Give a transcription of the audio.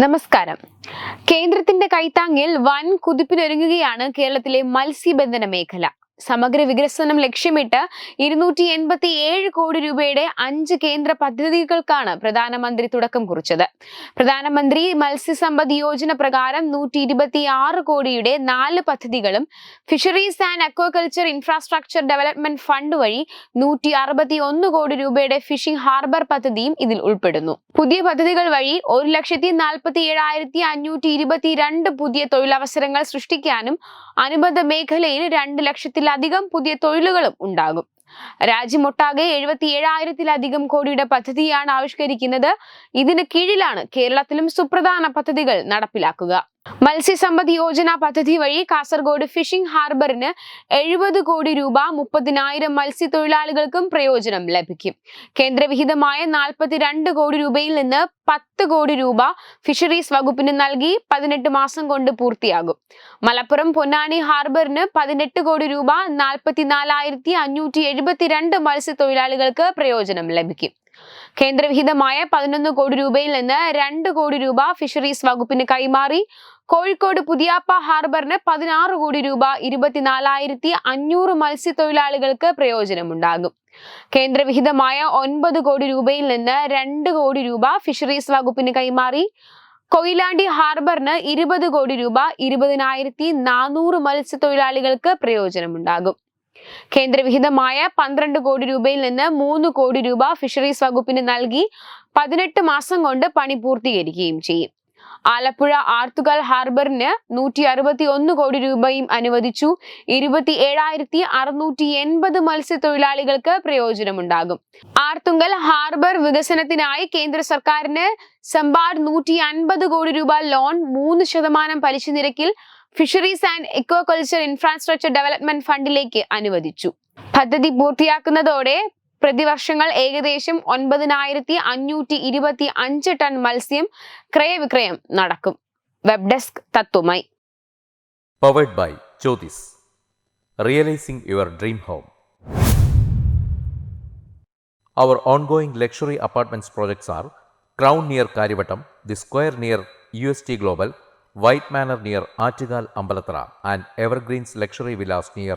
നമസ്കാരം. കേന്ദ്രത്തിന്റെ കൈത്താങ്ങിൽ വൻ കുതിപ്പിനൊരുങ്ങുകയാണ് കേരളത്തിലെ മത്സ്യബന്ധന മേഖല. സമഗ്ര വികസനം ലക്ഷ്യമിട്ട് ഇരുന്നൂറ്റി എൺപത്തി ഏഴ് കോടി രൂപയുടെ അഞ്ച് കേന്ദ്ര പദ്ധതികൾക്കാണ് പ്രധാനമന്ത്രി തുടക്കം കുറിച്ചത്. പ്രധാനമന്ത്രി മത്സ്യസമ്പദ് യോജന പ്രകാരം നൂറ്റി ഇരുപത്തി ആറ് കോടിയുടെ നാല് പദ്ധതികളും fisheries and aquaculture infrastructure development fund വഴി നൂറ്റി അറുപത്തി ഒന്ന് കോടി രൂപയുടെ ഫിഷിംഗ് ഹാർബർ പദ്ധതിയും ഇതിൽ ഉൾപ്പെടുന്നു. പുതിയ പദ്ധതികൾ വഴി ഒരു ലക്ഷത്തി നാൽപ്പത്തി ഏഴായിരത്തി അഞ്ഞൂറ്റി ഇരുപത്തിരണ്ട് പുതിയ തൊഴിലവസരങ്ങൾ സൃഷ്ടിക്കാനും അനുബന്ധ മേഖലയിൽ രണ്ട് ലക്ഷത്തിലധികം പുതിയ തൊഴിലുകളും ഉണ്ടാകും. രാജ്യമൊട്ടാകെ എഴുപത്തി ഏഴായിരത്തിലധികം കോടിയുടെ പദ്ധതിയാണ് ആവിഷ്കരിക്കുന്നത്. ഇതിന് കീഴിലാണ് കേരളത്തിലും സുപ്രധാന പദ്ധതികൾ നടപ്പിലാക്കുക. മത്സ്യസമ്പദ് യോജന പദ്ധതി വഴി കാസർഗോഡ് ഫിഷിംഗ് ഹാർബറിന് എഴുപത് കോടി രൂപ മുപ്പതിനായിരം മത്സ്യത്തൊഴിലാളികൾക്കും പ്രയോജനം ലഭിക്കും. കേന്ദ്രവിഹിതമായ നാൽപ്പത്തിരണ്ട് കോടി രൂപയിൽ നിന്ന് പത്ത് കോടി രൂപ ഫിഷറീസ് വകുപ്പിന് നൽകി പതിനെട്ട് മാസം കൊണ്ട് പൂർത്തിയാകും. മലപ്പുറം പൊന്നാനി ഹാർബറിന് പതിനെട്ട് കോടി രൂപ നാൽപ്പത്തിനാലായിരത്തി അഞ്ഞൂറ്റി എഴുപത്തിരണ്ട് മത്സ്യത്തൊഴിലാളികൾക്ക് പ്രയോജനം ലഭിക്കും. കേന്ദ്രവിഹിതമായ പതിനൊന്ന് കോടി രൂപയിൽ നിന്ന് രണ്ട് കോടി രൂപ ഫിഷറീസ് വകുപ്പിന് കൈമാറി. കോഴിക്കോട് പുതിയാപ്പ ഹാർബറിന് പതിനാറ് കോടി രൂപ ഇരുപത്തിനാലായിരത്തി അഞ്ഞൂറ് മത്സ്യത്തൊഴിലാളികൾക്ക് പ്രയോജനമുണ്ടാകും. കേന്ദ്രവിഹിതമായ ഒൻപത് കോടി രൂപയിൽ നിന്ന് രണ്ട് കോടി രൂപ ഫിഷറീസ് വകുപ്പിന് കൈമാറി. കൊയിലാണ്ടി ഹാർബറിന് ഇരുപത് കോടി രൂപ ഇരുപതിനായിരത്തി നാനൂറ് മത്സ്യത്തൊഴിലാളികൾക്ക് പ്രയോജനമുണ്ടാകും. കേന്ദ്രവിഹിതമായ പന്ത്രണ്ട് കോടി രൂപയിൽ നിന്ന് മൂന്ന് കോടി രൂപ ഫിഷറീസ് വകുപ്പിന് നൽകി പതിനെട്ട് മാസം കൊണ്ട് പണി പൂർത്തീകരിക്കുകയും ചെയ്യും. ആലപ്പുഴ ആർത്തുകൽ ഹാർബറിന് നൂറ്റി അറുപത്തി ഒന്ന് കോടി രൂപയും അനുവദിച്ചു. ഇരുപത്തി ഏഴായിരത്തി അറുന്നൂറ്റി എൺപത് മത്സ്യത്തൊഴിലാളികൾക്ക് പ്രയോജനമുണ്ടാകും. ആർത്തുങ്കൽ ഹാർബർ വികസനത്തിനായി കേന്ദ്ര സർക്കാരിന് സമ്പാർ നൂറ്റി അൻപത് കോടി രൂപ ലോൺ മൂന്ന് ശതമാനം പലിശ നിരക്കിൽ fisheries and aquaculture infrastructure development ഫണ്ടിലേക്ക് അനുവദിച്ചു. പദ്ധതി പൂർത്തിയാക്കുന്നതോടെ പ്രതിവർഷങ്ങൾ ഏകദേശം ഒൻപതിനായിരത്തി അഞ്ഞൂറ്റി ഇരുപത്തി അഞ്ച് ടൺ മത്സ്യം ക്രയവിക്രയം നടക്കും web desk തത്വമായി powered by Jyothis realising your dream home Our ongoing luxury apartments projects are Crown near Karivattam, The Square near UST Global, White Manor near Achigal Ambalatra, and Evergreens Luxury Villas near